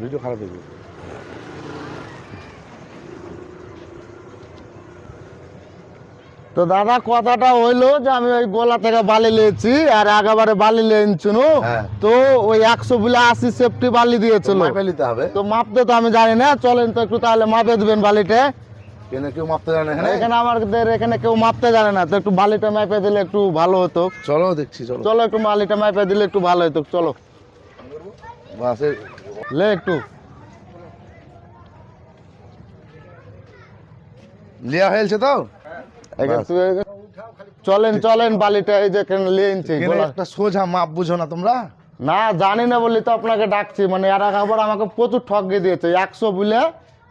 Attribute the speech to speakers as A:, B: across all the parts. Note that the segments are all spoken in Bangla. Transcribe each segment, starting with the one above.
A: ভিডিও খারাপ হয়ে যাবে।
B: তো দাদা কথাটা হইল যে আমি ওই গোলা থেকে বালি লিয়েছি আর একেবারে বালি লিয়েছিল
A: হ্যাঁ।
B: তো ওই একশো বলে আশি সেফটি বালি দিয়েছিল।
A: মাপে নিতে হবে।
B: তো মাপতে তো আমি জানি না। চলেন তো একটু তাহলে মাপে দিবেন বালিটা
A: কেন কেউ মাপতে জানে এখানে?
B: এখানে আমাদের এখানে কেউ মাপতে জানে না। তো একটু বালিটা মাপে দিলে একটু ভালো হতো।
A: চলো দেখছি চলো।
B: চলো একটু বালিটা মাপে দিলে একটু ভালো হতো। চলো।
A: বাস।
B: লে একটু।
A: লিয়া হয়েছে তো?
B: চলেন চলেন বালিটা এই যে লিয়েছি
A: একটা সোজা মাপ বুঝো না তোমরা?
B: না জানি না বলি তো আপনাকে ডাকছি মানে এরা খবর আমাকে প্রচুর ঠকিয়ে দিয়েছে। একশো বলে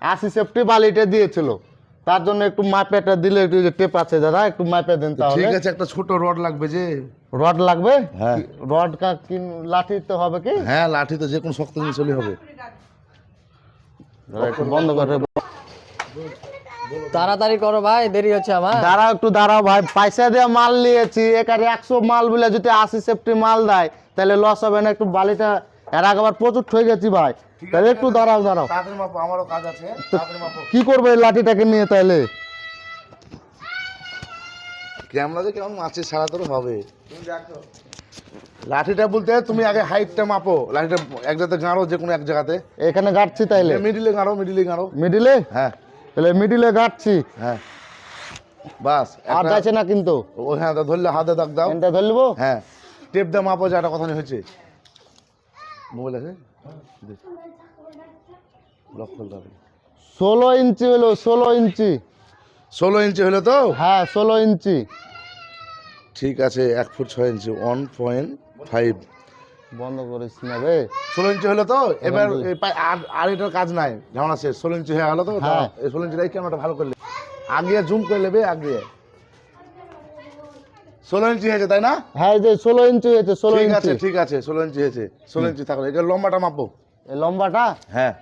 B: আশি সেফটি বালিটা দিয়েছিল। তার জন্য একটু মাপেটা দিলে একটু যে টেপ আছে দাদা একটু মাপে দেন তাহলে।
A: ঠিক আছে একটা ছোট রড লাগবে যে।
B: রড লাগবে?
A: হ্যাঁ।
B: রড কা কি লাঠি তো হবে কি?
A: হ্যাঁ লাঠি তো যে কোনো শক্ত জিনিস হলেই হবে।
B: দাদা, একটু বন্ধ করে
C: তাড়াতাড়ি করো ভাই দেরি হচ্ছে আমার।
B: দাঁড়াও একটু দাঁড়াও ভাই। পয়সা দিয়ে মাল নিয়েছি এখানে একশো মাল বলে যদি আশি সেফটি মাল দেয় তাহলে লস হবে না একটু বালিটা এর আগে প্রচুর ঠকে গেছি ভাই। তাহলে একটু দাঁড়াও দাঁড়াও।
A: আমারও কাজ আছে
B: কি করবে এই লাঠিটাকে নিয়ে তাহলে?
A: ক্যামেরা যে কেমন মাছের ছাড়া তোর হবে। লাঠিটা বলতে তুমি আগে হাইটটা মাপো। লাঠিটা এক জায়গাতে গাঁড়ো যে কোনো এক জায়গাতে।
B: এখানে গাঁটছি তাইলে?
A: মিডিলে গাঁড়ো মিডিলে গাঁড়ো।
B: মিডিলে
A: হ্যাঁ।
B: তাহলে মিডিলে গাঁটছি
A: হ্যাঁ। বাস
B: আর যাচ্ছে না কিন্তু।
A: ও হ্যাঁ ধরলে হাতে দাগ দাও।
B: এটা ধরলিব?
A: হ্যাঁ। টেপ দা মাপো যে একটা কথা নেই হয়েছে। মোবাইল আছে? লক খুলতে হবে
B: ষোলো ইঞ্চি হলো ষোলো ইঞ্চি।
A: ষোলো ইঞ্চি হলো তো?
B: হ্যাঁ ষোলো ইঞ্চি।
A: ঠিক আছে এক ফুট ছয় ইঞ্চি ওয়ান পয়েন্ট ফাইভ
B: বন্ধ করিস না রে।
A: ষোলো ইঞ্চি হলো তো? এবার আর আর এটার কাজ নাই। ঝামেলা শেষ। ষোলো ইঞ্চি হয়ে গেলো তো?
B: হ্যাঁ।
A: ষোলো ইঞ্চি ক্যামেরাটা ভালো করলে? আগে জুম করে নেবে আগে ষোলো ইঞ্চি হয়েছে তাই না?
B: হ্যাঁ এই যে ষোলো ইঞ্চি হয়েছে ষোলো
A: ঠিক
B: ইঞ্চি।
A: আছে ঠিক আছে ষোলো ইঞ্চি হয়েছে ষোলো ইঞ্চি থাকলে। এটা লম্বাটা মাপবো?
B: এই লম্বাটা?
A: হ্যাঁ।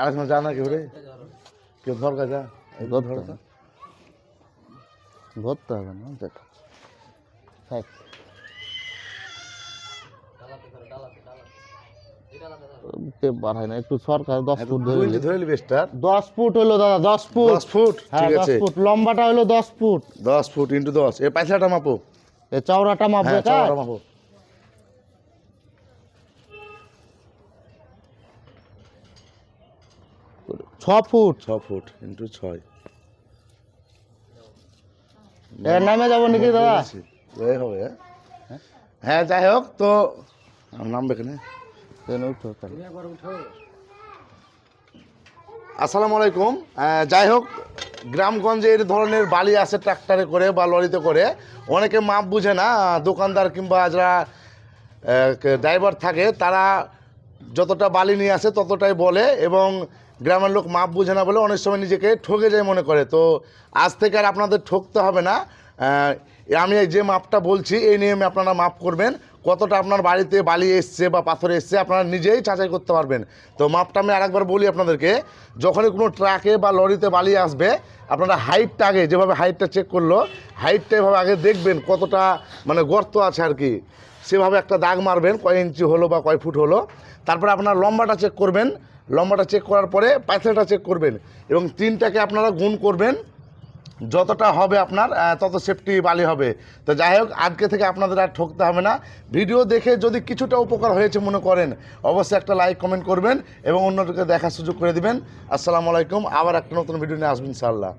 A: আর সময় জানা কেউ রে কেউ ধর যা? এই ধর ধর তো।
B: ধরতে হবে না দেখ। থাক। বাড়ায় না একটু সরকার দশ ফুট ধরে
A: ধরে নিবি
B: দশ ফুট হলো দাদা দশ ফুট।
A: দশ ফুট
B: হ্যাঁ
A: ঠিক
B: দশ
A: আছে।
B: ফুট। লম্বাটা হলো দশ ফুট।
A: দশ ফুট ইন্টু দশ। এ পাইসাটা মাপো।
B: চওড়াটা মাপবে
A: হ্যাঁ চওড়া মাপো।
B: ছ ফুট।
A: ছ ফুট ইন্টু ছয়।
B: এর নামে যাব নাকি দাদা?
A: হবে হ্যাঁ? হ্যাঁ যাই হোক তো নামবে নাম আসসালামু আলাইকুম। যাই হোক গ্রামগঞ্জে এই ধরনের বালি আসে ট্রাক্টরে করে বা লরিতে করে। অনেকে মাপ বুঝে না দোকানদার কিংবা যারা ড্রাইভার থাকে তারা যতটা বালি নিয়ে আসে ততটাই বলে এবং গ্রামের লোক মাপ বুঝে না বলে অনেক সময় নিজেকে ঠকে যায় মনে করে। তো আজ থেকে আর আপনাদের ঠকতে হবে না। আমি যে মাপটা বলছি এই নিয়মে আপনারা মাপ করবেন। কতটা আপনার বাড়িতে বালি এসছে বা পাথর এসছে, আপনারা নিজেই যাচাই করতে পারবেন। তো মাপটা আমি আরেকবার বলি আপনাদেরকে, যখনই কোনো ট্রাকে বা লরিতে বালি আসবে, আপনারা হাইটটা আগে যেভাবে হাইটটা চেক করল, হাইটটা এভাবে আগে দেখবেন কতটা মানে গর্ত আছে আর কি। সেভাবে একটা দাগ মারবেন, কয় ইঞ্চি হলো বা কয় ফুট হলো। তারপরে আপনার লম্বাটা চেক করবেন, লম্বাটা চেক করার পরে পাইথেলটা চেক করবেন এবং তিনটাকে আপনারা গুণ করবেন যতটা হবে আপনার তত সেফটি বালি হবে। তো যাই হোক, আজকে থেকে আপনাদের আর ঠকতে হবে না। ভিডিও দেখে যদি কিছুটা উপকার হয়েছে মনে করেন, অবশ্যই একটা লাইক কমেন্ট করবেন এবং অন্যটাকে দেখার সুযোগ করে দিবেন। আসসালামু আলাইকুম, আবার একটা নতুন ভিডিও নিয়ে আসবেন ইনশাআল্লাহ।